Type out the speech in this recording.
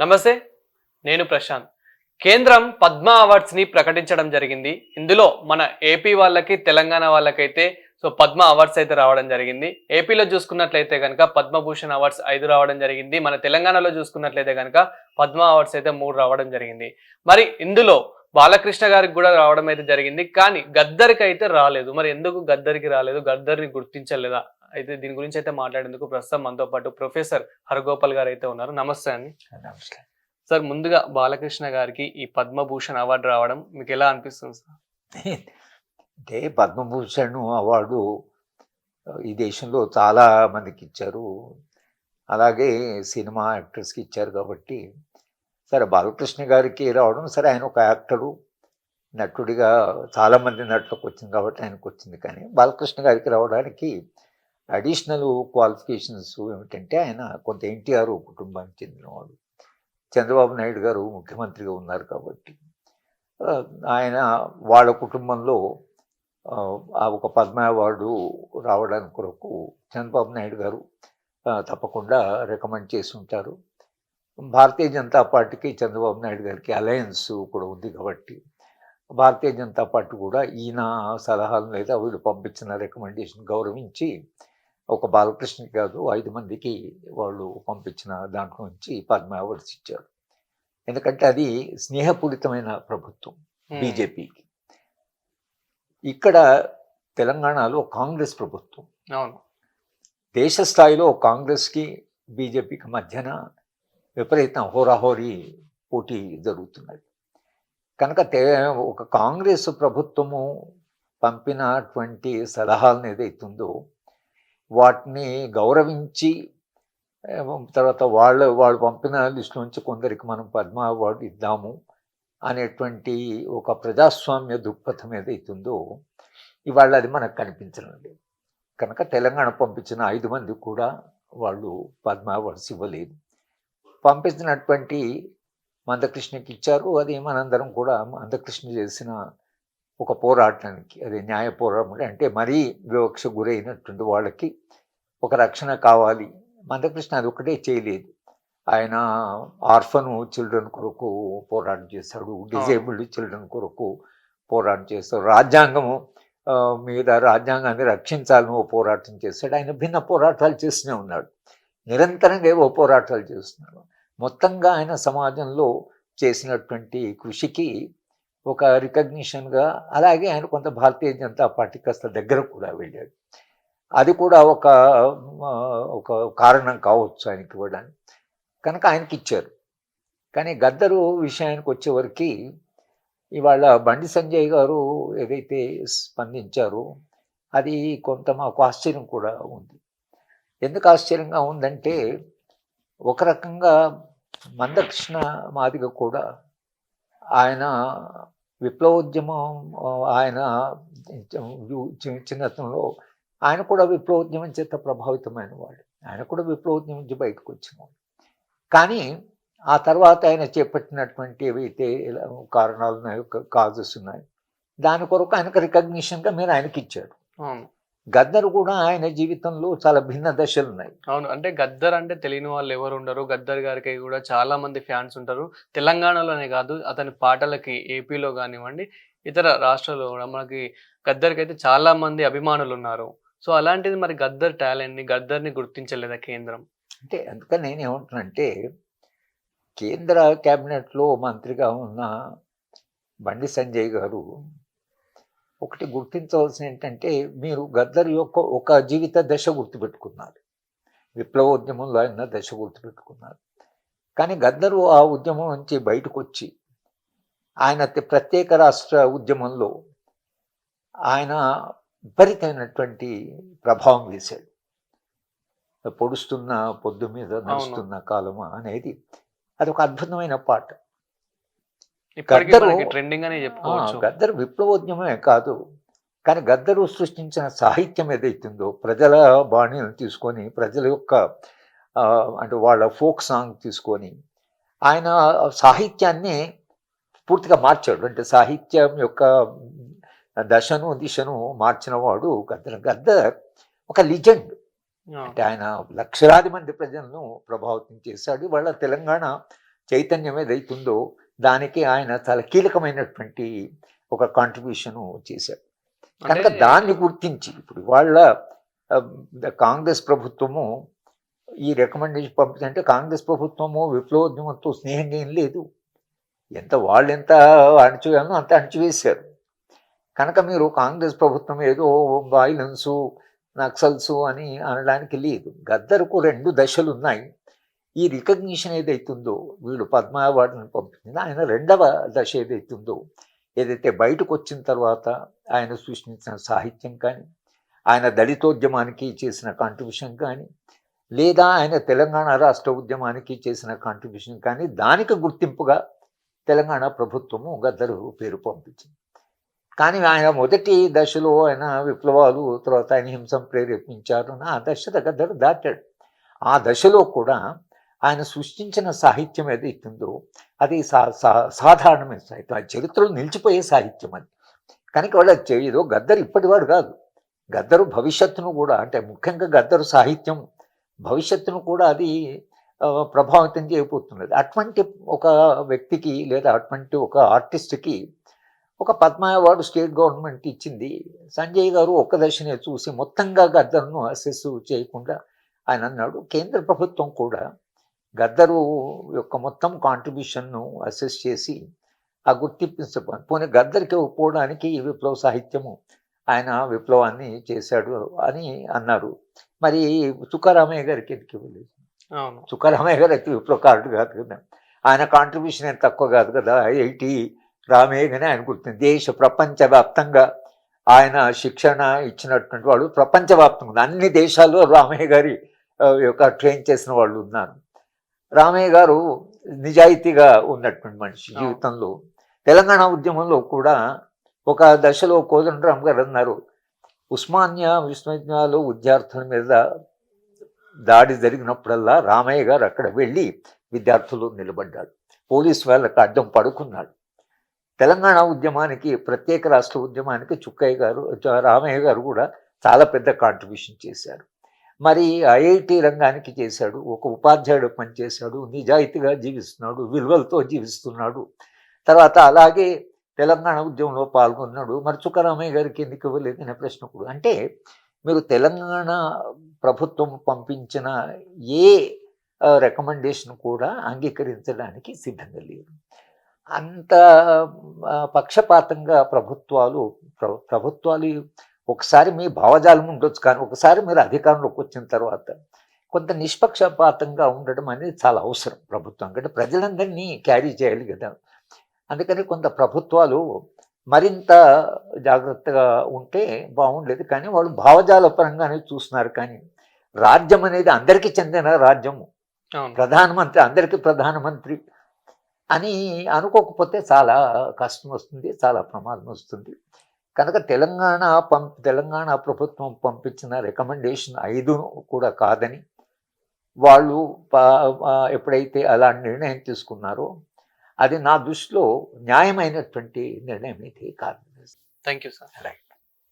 నమస్తే నేను ప్రశాంత్. కేంద్రం పద్మ అవార్డ్స్ని ప్రకటించడం జరిగింది. ఇందులో మన ఏపీ వాళ్ళకి తెలంగాణ వాళ్ళకైతే సో పద్మ అవార్డ్స్ అయితే రావడం జరిగింది. ఏపీలో చూసుకున్నట్లయితే కనుక పద్మభూషణ్ అవార్డ్స్ ఐదు రావడం జరిగింది. మన తెలంగాణలో చూసుకున్నట్లయితే కనుక పద్మ అవార్డ్స్ అయితే మూడు రావడం జరిగింది. మరి ఇందులో బాలకృష్ణ గారికి కూడా రావడం అయితే జరిగింది. కానీ గద్దరికి అయితే రాలేదు. మరి ఎందుకు గద్దరికి రాలేదు? గద్దరిని గుర్తించలేదా? అయితే దీని గురించి అయితే మాట్లాడేందుకు ప్రస్తుతం మనతో పాటు ప్రొఫెసర్ హరగోపాల్ గారు అయితే ఉన్నారు. నమస్తే అండి. నమస్కారం సార్ ముందుగా బాలకృష్ణ గారికి ఈ పద్మభూషణ్ అవార్డు రావడం మీకు ఎలా అనిపిస్తుంది సార్? అంటే పద్మభూషణ్ అవార్డు ఈ దేశంలో చాలా మందికి ఇచ్చారు. అలాగే సినిమా యాక్టర్స్కి ఇచ్చారు కాబట్టి సరే బాలకృష్ణ గారికి రావడం సరే ఆయన ఒక యాక్టరు. నటుడిగా చాలామంది నటులకు వచ్చింది కాబట్టి ఆయనకు వచ్చింది కానీ బాలకృష్ణ గారికి రావడానికి అడిషనల్ క్వాలిఫికేషన్స్ ఏమిటంటే ఆయన కొంత ఎన్టీఆర్ కుటుంబానికి చెందినవాడు. చంద్రబాబు నాయుడు గారు ముఖ్యమంత్రిగా ఉన్నారు కాబట్టి. ఆయన వాళ్ళ కుటుంబంలో ఆ, ఒక పద్మ అవార్డు రావడానికి కొరకు చంద్రబాబు నాయుడు గారు తప్పకుండా రికమెండ్ చేసి ఉంటారు. భారతీయ జనతా పార్టీకి చంద్రబాబు నాయుడు గారికి అలయన్స్ కూడా ఉంది కాబట్టి భారతీయ జనతా పార్టీ కూడా ఈయన సలహాలు లేదా వీళ్ళు పంపించిన రికమెండేషన్ గౌరవించి ఒక బాలకృష్ణకి కాదు ఐదు మందికి వాళ్ళు పంపించిన దాంట్లో నుంచి పద్మ అవార్డ్స్ ఇచ్చారు. ఎందుకంటే అది స్నేహపూరితమైన ప్రభుత్వం బీజేపీకి. ఇక్కడ తెలంగాణలో కాంగ్రెస్ ప్రభుత్వం. అవును. దేశ స్థాయిలో కాంగ్రెస్కి బీజేపీకి మధ్యన విపరీతం హోరాహోరీ పోటీ జరుగుతున్నది. కనుక ఒక కాంగ్రెస్ ప్రభుత్వము పంపినటువంటి సలహాలను ఏదైతుందో వాటిని గౌరవించి తర్వాత వాళ్ళు వాళ్ళు పంపిన లిస్టు నుంచి కొందరికి మనం పద్మ అవార్డు ఇద్దాము అనేటువంటి ఒక ప్రజాస్వామ్య దృక్పథం ఏదైతుందో ఇవాళ అది మనకు కనిపించడం లేదు కనుక తెలంగాణ పంపించిన ఐదు మంది కూడా వాళ్ళు పద్మ అవార్డ్స్ ఇవ్వలేదు. పంపించినటువంటి మందకృష్ణకి ఇచ్చారు అది మనందరం కూడా మందకృష్ణ చేసిన ఒక పోరాటానికి అది న్యాయ పోరాటం అంటే మరీ వివక్ష గురైనటువంటి వాళ్ళకి ఒక రక్షణ కావాలి. మందకృష్ణ అది ఒకటే చేయలేదు. ఆయన ఆర్ఫన్ చిల్డ్రన్ కొరకు పోరాటం చేశాడు డిజేబుల్డ్ చిల్డ్రన్ కొరకు పోరాటం చేస్తాడు. రాజ్యాంగము మీద రాజ్యాంగాన్ని రక్షించాలని ఓ పోరాటం చేశాడు ఆయన భిన్న పోరాటాలు చేస్తూనే ఉన్నాడు. నిరంతరంగా ఏవో పోరాటాలు చేస్తున్నాడు. మొత్తంగా ఆయన సమాజంలో చేసినటువంటి కృషికి ఒక రికగ్నిషన్గా అలాగే ఆయన కొంత భారతీయ జనతా పార్టీ కాస్త దగ్గర కూడా వెళ్ళాడు. అది కూడా ఒక ఒక కారణం కావచ్చు ఆయనకి ఇవ్వడానికి కనుక ఆయనకి ఇచ్చారు. కానీ గద్దరు విషయానికి వచ్చేవరకు ఇవాళ బండి సంజయ్ గారు ఏదైతే స్పందించారో అది కొంత మాకు ఆశ్చర్యం కూడా ఉంది. ఎందుకు ఆశ్చర్యంగా ఉందంటే ఒక రకంగా మందకృష్ణ మాదిగ కూడా ఆయన విప్లవోద్యమం ఆయన చి- చిన్నతనంలో ఆయన కూడా విప్లవోద్యమం చేత ప్రభావితమైన వాడు. ఆయన కూడా విప్లవోద్యమం నుంచి బయటకు వచ్చినవాడు. కానీ ఆ తర్వాత ఆయన చేపట్టినటువంటి ఏవైతే కారణాలు ఉన్నాయో కాజెస్ ఉన్నాయి దాని కొరకు ఆయనకు రికగ్నిషన్గా మీరు ఆయనకి ఇచ్చాడు గద్దరు కూడా ఆయన జీవితంలో చాలా భిన్న దశలు ఉన్నాయి. అవును. అంటే గద్దర్ అంటే తెలియని వాళ్ళు ఎవరు ఉండరు. గద్దర్ గారికి కూడా చాలా మంది ఫ్యాన్స్ ఉంటారు. తెలంగాణలోనే కాదు అతని పాటలకి ఏపీలో కానివ్వండి ఇతర రాష్ట్రాల్లో కూడా మనకి గద్దర్కి అయితే చాలా మంది అభిమానులు ఉన్నారు. సో అలాంటిది మరి గద్దర్ టాలెంట్ని గద్దర్ని గుర్తించలేదా కేంద్రం? అంటే అందుకని నేను ఏమంటున్నానంటే కేంద్ర క్యాబినెట్లో మంత్రిగా ఉన్న బండి సంజయ్ గారు ఒకటి గుర్తించవలసిన ఏంటంటే మీరు గద్దర్ యొక్క ఒక జీవిత దశ గుర్తుపెట్టుకున్నారు. విప్లవోద్యమంలో ఆయన దశ గుర్తుపెట్టుకున్నారు. కానీ గద్దరు ఆ ఉద్యమం నుంచి బయటకు వచ్చి ఆయన ప్రత్యేక రాష్ట్ర ఉద్యమంలో ఆయన విపరీతమైనటువంటి ప్రభావం వేశాడు. పొడుస్తున్న పొద్దు మీద నడుస్తున్న కాలమా అనేది అది ఒక అద్భుతమైన పాట. గద్దరు- ట్రెండింగ్ అనే చెప్పుకోవచ్చు. గద్దరు విప్లవోద్యమమే కాదు. కానీ గద్దరు సృష్టించిన సాహిత్యం ఏదైతుందో ప్రజల బాణీలను తీసుకొని ప్రజల యొక్క అంటే వాళ్ళ ఫోక్ సాంగ్ తీసుకొని ఆయన సాహిత్యాన్ని పూర్తిగా మార్చాడు. అంటే సాహిత్యం యొక్క దశను దిశను మార్చిన వాడు గద్దర్. గద్దర్ ఒక లిజెండ్. అంటే ఆయన లక్షలాది మంది ప్రజలను ప్రభావితం చేశాడు. వాళ్ళ తెలంగాణ చైతన్యం ఏదైతుందో దానికి ఆయన చాలా కీలకమైనటువంటి ఒక కాంట్రిబ్యూషన్ చేశారు కనుక దాన్ని గుర్తించి ఇప్పుడు వాళ్ళ కాంగ్రెస్ ప్రభుత్వము ఈ రికమెండేషన్ పంపిందంటే కాంగ్రెస్ ప్రభుత్వము విప్లవోద్యమంతో స్నేహంగా ఏం లేదు. ఎంత వాళ్ళు ఎంత అణచివేయాలో అంత అణచివేశారు. కనుక మీరు కాంగ్రెస్ ప్రభుత్వం ఏదో వైలెన్సు నక్సల్స్ అని అనడానికి లేదు. గద్దరుకు రెండు దశలు ఉన్నాయి ఈ రికగ్నిషన్ ఏదైతుందో వీళ్ళు పద్మ అవార్డును పంపించింది. ఆయన రెండవ దశ ఏదైతుందో ఏదైతే బయటకు వచ్చిన తర్వాత ఆయన సృష్టించిన సాహిత్యం కానీ ఆయన దళితోద్యమానికి చేసిన కాంట్రిబ్యూషన్ కానీ లేదా ఆయన తెలంగాణ రాష్ట్ర ఉద్యమానికి చేసిన కాంట్రిబ్యూషన్ కానీ దానికి గుర్తింపుగా తెలంగాణ ప్రభుత్వము గద్దరు పేరు పంపించింది. కానీ ఆయన మొదటి దశలో ఆయన విప్లవాలు తర్వాత ఆయన హింసం ప్రేరేపించారు. ఆ దశ గద్దరు దాటాడు. ఆ దశలో కూడా ఆయన సృష్టించిన సాహిత్యం ఏదైతుందో అది సా సా- సాధారణమైన సాహిత్యం. ఆ చరిత్రలో నిలిచిపోయే సాహిత్యం అది. కనుక వాళ్ళు అది ఏదో గద్దరు ఇప్పటివాడు కాదు. గద్దరు భవిష్యత్తును కూడా అంటే ముఖ్యంగా గద్దరు సాహిత్యం భవిష్యత్తును కూడా అది ప్రభావితం చేయబోతున్నది. అటువంటి ఒక వ్యక్తికి లేదా అటువంటి ఒక ఆర్టిస్ట్కి ఒక పద్మ అవార్డు స్టేట్ గవర్నమెంట్ ఇచ్చింది. సంజయ్ గారు ఒక్క దశనే చూసి మొత్తంగా గద్దరును అసెస్ చేయకుండా ఆయన అన్నాడు కేంద్ర ప్రభుత్వం కూడా గద్దరు యొక్క మొత్తం కాంట్రిబ్యూషన్ను అసెస్ చేసి ఆ గుర్తింపు పోనీ గద్దరికి ఒప్పుకోవడానికి ఈ విప్లవ సాహిత్యము ఆయన విప్లవాన్ని చేశాడు అని అన్నారు. మరి తుకారామయ్య గారికి ఎందుకు ఇవ్వలేదు? తుకారామయ్య గారు అయితే విప్లవకారుడు కాదు కదా. ఆయన కాంట్రిబ్యూషన్ ఏం తక్కువ కాదు కదా. ఎయిటీ రామయ్యగానే ఆయన గుర్తుంది. దేశ ప్రపంచవ్యాప్తంగా ఆయన శిక్షణ ఇచ్చినటువంటి వాళ్ళు ప్రపంచవ్యాప్తంగా అన్ని దేశాల్లో రామయ్య గారి యొక్క ట్రైన్ చేసిన వాళ్ళు ఉన్నారు. రామయ్య గారు నిజాయితీగా ఉన్నటువంటి మనిషి. జీవితంలో. తెలంగాణ ఉద్యమంలో కూడా ఒక దశలో కోదండరామ్ గారు అన్నారు ఉస్మానియా విశ్వవిద్యాలయంలో విద్యార్థుల మీద దాడి జరిగినప్పుడల్లా రామయ్య గారు అక్కడ వెళ్ళి విద్యార్థులు నిలబడ్డాడు పోలీసు వాళ్ళకి అడ్డం పడుకున్నాడు. తెలంగాణ ఉద్యమానికి ప్రత్యేక రాష్ట్ర ఉద్యమానికి చుక్కయ్య గారు రామయ్య గారు కూడా చాలా పెద్ద కాంట్రిబ్యూషన్ చేశారు. మరి ఐఐటి రంగానికి చేశాడు ఒక ఉపాధ్యాయుడు పనిచేశాడు నిజాయితీగా జీవిస్తున్నాడు విలువలతో జీవిస్తున్నాడు. తర్వాత అలాగే తెలంగాణ ఉద్యమంలో పాల్గొన్నాడు. మరి చుక్కరామయ్య గారికి ఎందుకు ఇవ్వలేదనే ప్రశ్న కూడా. అంటే మీరు తెలంగాణ ప్రభుత్వం పంపించిన ఏ రికమెండేషన్ కూడా అంగీకరించడానికి సిద్ధంగా లేదు అంత పక్షపాతంగా ప్రభుత్వాలు ప్ర- ప్రభుత్వాలు ఒకసారి మీ భావజాలం ఉండొచ్చు కానీ ఒకసారి మీరు అధికారంలోకి వచ్చిన తర్వాత కొంత నిష్పక్షపాతంగా ఉండడం అనేది చాలా అవసరం ప్రభుత్వం. అంటే ప్రజలందరినీ క్యారీ చేయాలి కదా. అందుకని కొంత ప్రభుత్వాలు మరింత జాగ్రత్తగా ఉంటే బాగుండేది కానీ వాళ్ళు భావజాల పరంగానే చూస్తున్నారు కానీ రాజ్యం అనేది అందరికీ చెందిన రాజ్యము. ప్రధానమంత్రి అందరికీ ప్రధానమంత్రి అని అనుకోకపోతే చాలా కష్టం వస్తుంది చాలా ప్రమాదం వస్తుంది. కనుక తెలంగాణ పం తెలంగాణ ప్రభుత్వం పంపించిన రికమెండేషన్ ఐదు కూడా కాదని వాళ్ళు ఎప్పుడైతే అలా నిర్ణయం తీసుకున్నారో అది నా దృష్టిలో న్యాయమైనటువంటి నిర్ణయం అయితే కాదు. Thank you sir right